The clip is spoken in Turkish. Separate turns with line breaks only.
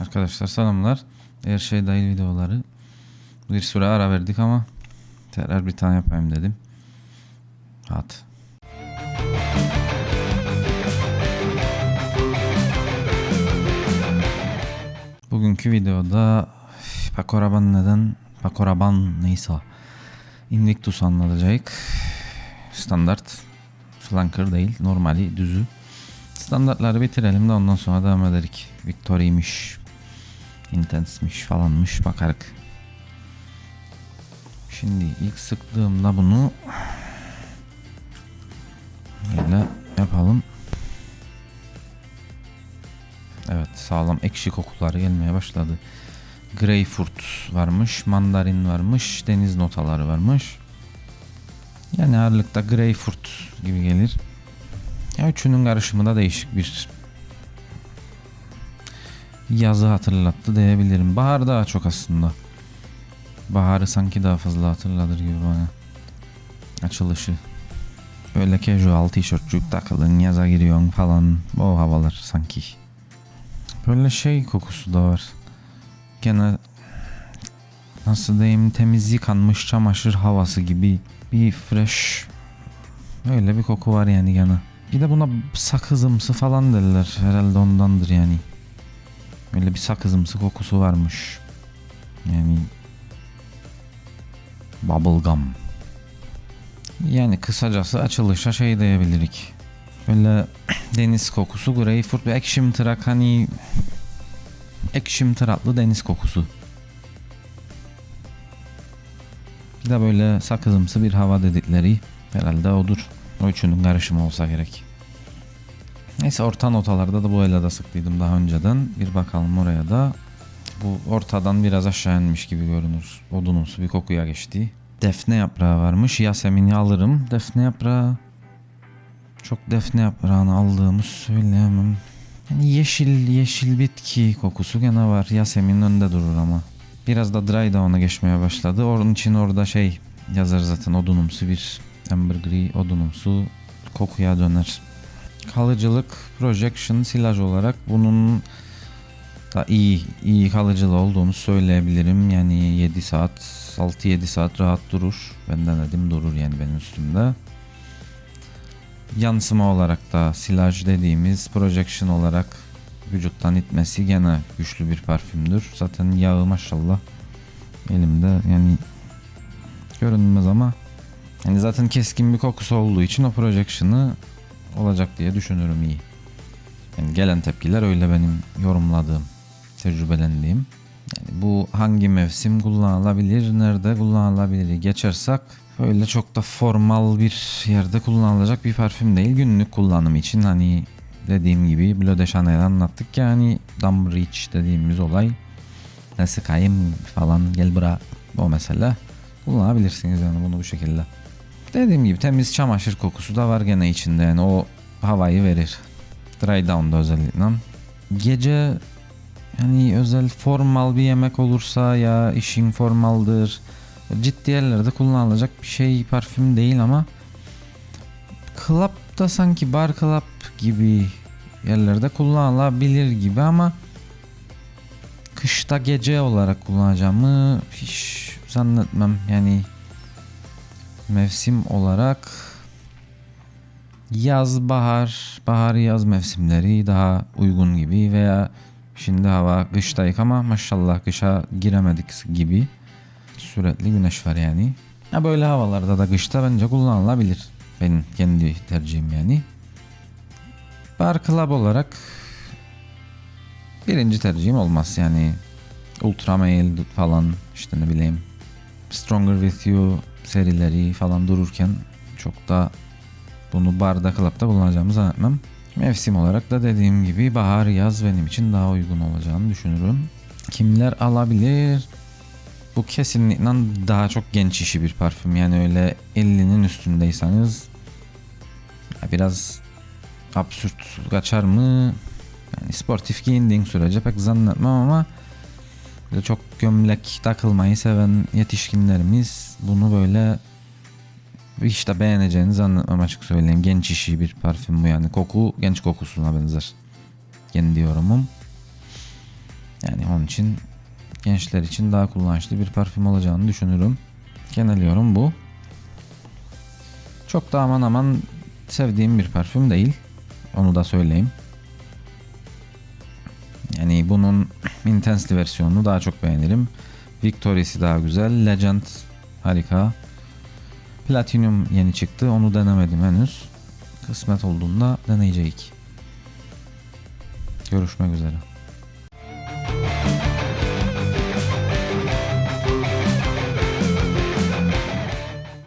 Arkadaşlar selamlar. Her şey dahil videoları. Bir süre ara verdik ama tekrar bir tane yapayım dedim. Hadi. Bugünkü videoda Pakoraban neden Pakoraban neyse Invictus anlatacak. Standart flanker değil normali düzü. Standartları bitirelim de ondan sonra devam ederik. Victory'miş, Intense'miş falanmış bakarık. Şimdi ilk sıktığımda bunu böyle yapalım. Evet sağlam ekşi kokuları gelmeye başladı. Greyfurt varmış, mandarin varmış, deniz notaları varmış. Yani ağırlıkta greyfurt gibi gelir. Ya üçünün karışımı da değişik bir yazı hatırlattı diyebilirim. Bahar daha çok aslında. Baharı sanki daha fazla hatırladır gibi bana. Açılışı. Böyle casual tişörtçük takılın yaza giriyorsun falan. O havalar sanki. Böyle şey kokusu da var. Gene nasıl diyeyim temiz yıkanmış çamaşır havası gibi bir fresh öyle bir koku var yani gene. Bir de buna sakızımsı falan derler. Herhalde ondandır yani. Öyle bir sakızımsı kokusu varmış. Yani bubblegum. Yani kısacası açılışa şey diyebilirik. Böyle deniz kokusu greyfurt ve ekşim tırak hani ekşim tıraklı deniz kokusu. Bir de böyle sakızımsı bir hava dedikleri herhalde odur. O üçünün karışımı olsa gerek. Neyse orta notalarda da bu ele de sıktıydım daha önceden. Bir bakalım oraya da. Bu ortadan biraz aşağı inmiş gibi görünür. Odunumsu bir kokuya geçti. Defne yaprağı varmış. Yasemin'i alırım. Defne yaprağı. Çok defne yaprağını aldığımı söyleyemem. Yani yeşil yeşil bitki kokusu gene var. Yasemin önde durur ama. Biraz da dry down'a geçmeye başladı. Onun için orada şey yazar zaten odunumsu bir ambergris odunumsu kokuya döner. Kalıcılık projection silaj olarak bunun da iyi iyi kalıcılı olduğunu söyleyebilirim. Yani 7 saat 6-7 saat rahat durur. Ben denedim durur yani benim üstümde. Yansıma olarak da silaj dediğimiz projection olarak vücuttan itmesi gene güçlü bir parfümdür. Zaten yağı maşallah elimde yani görünmez ama yani zaten keskin bir kokusu olduğu için o projection'ı olacak diye düşünürüm iyi. Yani gelen tepkiler öyle benim yorumladığım, tecrübelendiğim. Yani bu hangi mevsim kullanılabilir, nerede kullanılabilir geçersek öyle çok da formal bir yerde kullanılacak bir parfüm değil. Günlük kullanım için hani dediğim gibi Bleu de Chanel anlattık ya hani Dumb Reach dediğimiz olay. Ne sıkayım falan gel bura o mesele. Kullanabilirsiniz yani bunu bu şekilde. Dediğim gibi temiz çamaşır kokusu da var gene içinde yani o havayı verir. Dry down'da özellikle. Gece yani özel formal bir yemek olursa ya işin formaldır. Ciddi yerlerde kullanılacak bir şey parfüm değil ama club'da sanki bar club gibi yerlerde kullanılabilir gibi ama kışta gece olarak kullanacağımı hiç zannetmem. Yani mevsim olarak yaz bahar bahar yaz mevsimleri daha uygun gibi veya şimdi hava kıştayık ama maşallah kışa giremedik gibi sürekli güneş var yani. Ya böyle havalarda da kışta bence kullanılabilir. Benim kendi tercihim yani. Bar club olarak birinci tercihim olmaz yani. Ultra Male falan işte ne bileyim Stronger With You serileri falan dururken çok da bunu barda club'da kullanacağımı zannetmem. Mevsim olarak da dediğim gibi bahar yaz benim için daha uygun olacağını düşünürüm. Kimler alabilir? Bu kesinlikle daha çok genç işi bir parfüm. Yani öyle 50'nin üstündeyseniz biraz absürt kaçar mı? Yani sportif giyindiğin sürece pek zannetmem ama çok gömlek takılmayı seven yetişkinlerimiz bunu böyle hiç de beğeneceğini zannetmem açık söyleyeyim. Genç işi bir parfüm bu yani. Koku genç kokusuna benzer. Kendi yorumum. Yani onun için gençler için daha kullanışlı bir parfüm olacağını düşünürüm. Genel yorum bu. Çok da aman aman sevdiğim bir parfüm değil. Onu da söyleyeyim. Yani bunun Intensely versiyonunu daha çok beğenirim. Victoria'sı daha güzel. Legend harika. Platinum yeni çıktı. Onu denemedim henüz. Kısmet olduğunda deneyecek. Görüşmek üzere.